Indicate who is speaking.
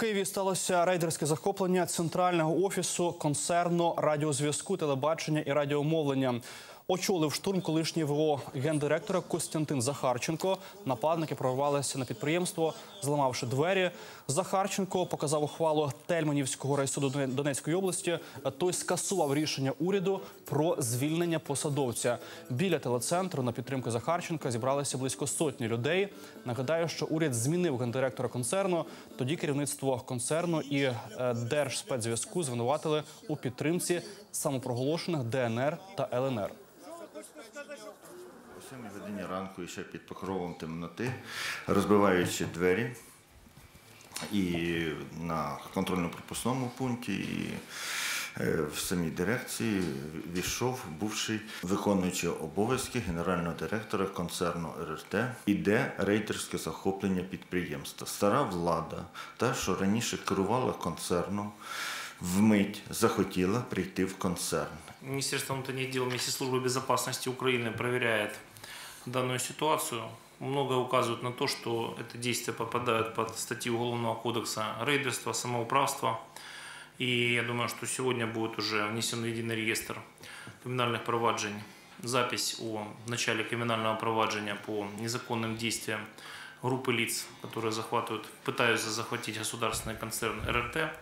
Speaker 1: Києві сталося рейдерське захоплення центрального офісу концерну радіозв'язку, телебачення і радіомовлення. Очолив штурм колишній ВО гендиректора Костянтин Захарченко. Нападники прорвалися на підприємство, зламавши двері. Захарченко показав ухвалу Тельманівського райсуду Донецької області. Той скасував рішення уряду про звільнення посадовця. Біля телецентру на підтримку Захарченка зібралися близько сотні людей. Нагадаю, що уряд змінив гендиректора концерну. Тоді керівництво концерну і е, Держспецзв'язку звинуватили у підтримці самопроголошених ДНР та ЛНР.
Speaker 2: О 7 годині ранку, ще під покровом темноти, розбиваючи двері і на контрольно-пропускному пункті, і е, в самій дирекції війшов бувший виконуючий обов'язки генерального директора концерну РРТ. Іде рейдерське захоплення підприємства. Стара влада, та, що раніше керувала концерном, вмить захотіла прийти в концерн.
Speaker 3: Министерство внутренних дел вместе с службой безопасности Украины проверяет данную ситуацию. Многое указывает на то, что это действия попадают под статьи Уголовного кодекса рейдерства, самоуправства. И я думаю, что сегодня будет уже внесен в единый реестр криминальных проваджений запись о начале криминального проваджения по незаконным действиям группы лиц, которые захватывают, пытаются захватить государственный концерн РРТ.